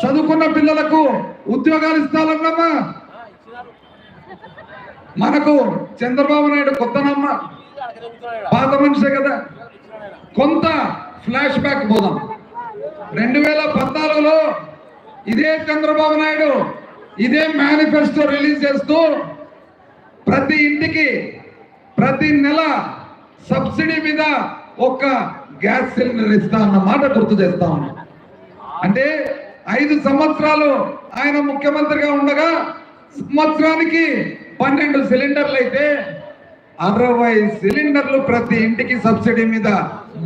చదువుకున్న పిల్లలకు ఉద్యోగాలు ఇస్తానమ్మా మనకు చంద్రబాబు నాయుడు కొత్తనమ్మ. పాత మనిషే కదా. కొంత ఫ్లాష్ బ్యాక్ పోదాం. రెండు వేల పద్నాలుగులో ఇదే చంద్రబాబు నాయుడు ఇదే మేనిఫెస్టో రిలీజ్ చేస్తూ ప్రతి ఇంటికి ప్రతి నెల సబ్సిడీ మీద ఒక గ్యాస్ సిలిండర్ ఇస్తా అన్న మాట గుర్తు చేస్తా అంటే ఐదు సంవత్సరాలు ఆయన ముఖ్యమంత్రిగా ఉండగా సంవత్సరానికి పన్నెండు సిలిండర్లు అయితే అరవై సిలిండర్లు ప్రతి ఇంటికి సబ్సిడీ మీద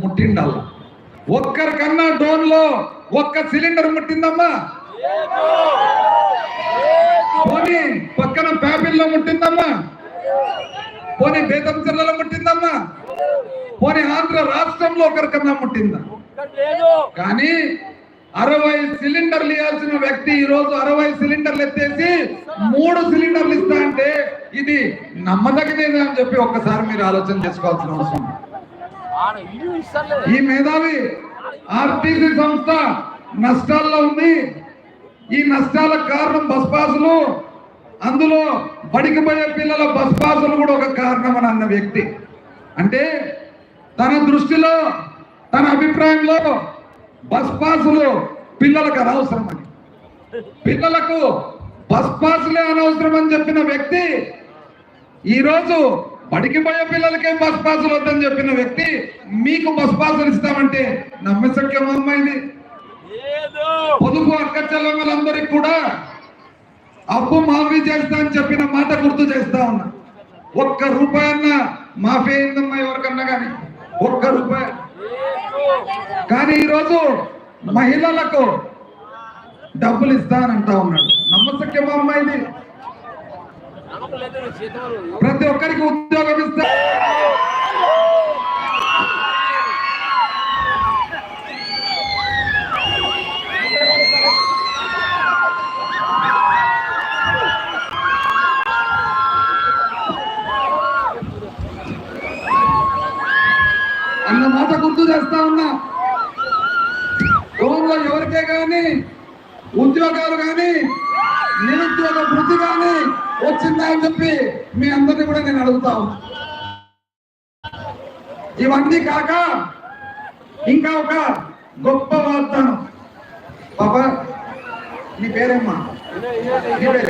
ముట్టిండాల. ఒక్కరికన్నా డోన్లో ఒక్క సిలిండర్ ముట్టిందమ్మా? పోనీ పక్కన ప్యాపిల్లో ముట్టిందమ్మా? పోనీ జిల్లాలో ముట్టిందమ్మా? పోనీ ఆంధ్ర రాష్ట్రంలో ఒకరికన్నా ముట్టిందా? కానీ అరవై సిలిండర్లు ఇవ్వాల్సిన వ్యక్తి ఈ రోజు అరవై సిలిండర్లు ఎత్తేసి మూడు సిలిండర్లు ఇస్తా అంటే ఇది నమ్మదగినది అని చెప్పి ఒక్కసారి మీరు ఆలోచన చేసుకోవాల్సిన అవసరం ఈ మేధావి ఆర్టీసీ సంస్థ నష్టాల్లో ఉంది. ఈ నష్టాలకు కారణం బస్ పాసులు. అందులో బడికి పోయే పిల్లల బస్ పాసులు కూడా ఒక కారణం అని అన్న వ్యక్తి. అంటే తన దృష్టిలో తన అభిప్రాయంలో బస్ పాసులు పిల్లలకు అనవసరం అని. పిల్లలకు బస్ పాసులే అనవసరం అని చెప్పిన వ్యక్తి ఈరోజు బడికి పోయే పిల్లలకే బస్ పాసులు వద్దని చెప్పిన వ్యక్తి మీకు బస్ పాసులు ఇస్తామంటే నమ్మశక్యం అమ్మాయిది. పొదుపు అక్క చెల్లెమ్మలందరికీ కూడా అప్పు మాఫీ చేస్తా అని చెప్పిన మాట గుర్తు చేస్తా ఉన్నా. ఒక్క రూపాయి అన్నా మాఫీ అయిందమ్మా ఎవరికన్నా కానీ. ఒక్క రూపాయి. కానీ ఈరోజు మహిళలకు డబ్బులు ఇస్తానంటా ఉన్నాడు. నమ్మశక్యమా అమ్మాయిది ప్రతి ఒక్కరికి ఉద్యోగం ఇస్తా. అన్న మాట గుర్తు చేస్తా ఉన్నా. లోన్లో కానీ ఉద్యోగాలు కానీ నిరుద్యోగ వృద్ధి కానీ వచ్చిందని చెప్పి మీ అందరినీ కూడా నేను అడుగుతా ఇవన్నీ కాక ఇంకా ఒక గొప్ప వార్తను బాబా నీ పేరేమ్మా? నీ పేరే?